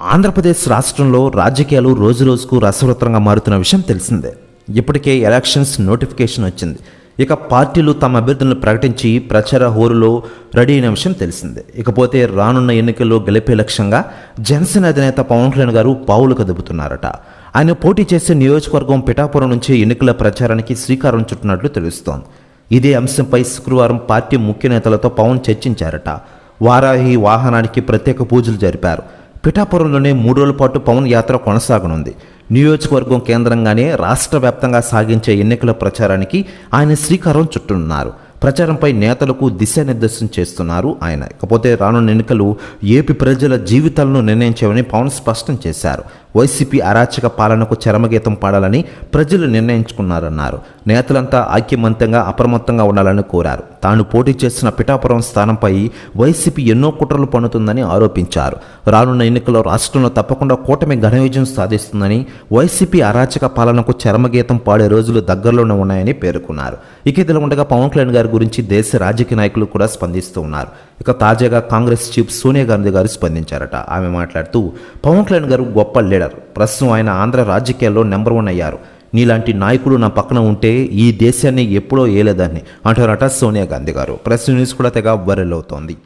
ఆంధ్రప్రదేశ్ రాష్ట్రంలో రాజకీయాలు రోజురోజుకు రసవృతంగా మారుతున్న విషయం తెలిసిందే. ఇప్పటికే ఎలక్షన్స్ నోటిఫికేషన్ వచ్చింది. ఇక పార్టీలు తమ అభ్యర్థులను ప్రకటించి ప్రచార హోరులో రెడీ అయిన విషయం తెలిసిందే. ఇకపోతే రానున్న ఎన్నికల్లో గెలిపే లక్ష్యంగా జనసేన అధినేత పవన్ కళ్యాణ్ గారు పావులు కదుపుతున్నారట. ఆయన పోటీ చేసే నియోజకవర్గం పిఠాపురం నుంచి ఎన్నికల ప్రచారానికి శ్రీకారం చుట్టినట్లు తెలుస్తోంది. ఇదే అంశంపై శుక్రవారం పార్టీ ముఖ్య నేతలతో పవన్ చర్చించారట. వారాహి వాహనానికి ప్రత్యేక పూజలు జరిపారు. పిఠాపురంలోనే మూడు రోజుల పాటు పవన్ యాత్ర కొనసాగనుంది. నియోజకవర్గం కేంద్రంగానే రాష్ట్ర వ్యాప్తంగా సాగించే ఎన్నికల ప్రచారానికి ఆయన శ్రీకారం చుట్టనున్నారు. ప్రచారంపై నేతలకు దిశానిర్దేశం చేస్తున్నారు ఆయన. ఇకపోతే రానున్న ఎన్నికలు ఏపీ ప్రజల జీవితాలను నిర్ణయించేవని పవన్ స్పష్టం చేశారు. వైసీపీ అరాచక పాలనకు చరమగీతం పాడాలని ప్రజలు నిర్ణయించుకున్నారన్నారు. నేతలంతా ఐక్యమంతంగా అప్రమత్తంగా ఉండాలని కోరారు. తాను పోటీ చేసిన పిఠాపురం స్థానంపై వైసీపీ ఎన్నో కుట్రలు పన్నుతుందని ఆరోపించారు. రానున్న ఎన్నికల్లో రాష్ట్రంలో తప్పకుండా కూటమి ఘన విజయం సాధిస్తుందని వైసీపీ అరాచక పాలనకు చరమగీతం పాడే రోజులు దగ్గరలోనే ఉన్నాయని పేర్కొన్నారు. ఇక ఇదిలో ఉండగా పవన్ కళ్యాణ్ గారి గురించి దేశ రాజకీయ నాయకులు కూడా స్పందిస్తూ ఉన్నారు. ఇక తాజాగా కాంగ్రెస్ చీఫ్ సోనియా గాంధీ గారు స్పందించారట. ఆమె మాట్లాడుతూ పవన్ కళ్యాణ్ గారు గొప్ప లీడర్. ప్రస్తుతం ఆయన ఆంధ్ర రాజకీయాల్లో నెంబర్ వన్ అయ్యారు. నీలాంటి నాయకుడు నా పక్కన ఉంటే ఈ దేశాన్ని ఎప్పుడో ఏలేదాన్ని. అంటారట సోనియా గాంధీ గారు. ప్రెస్ న్యూస్ కూడా తెగ వైరల్ అవుతోంది.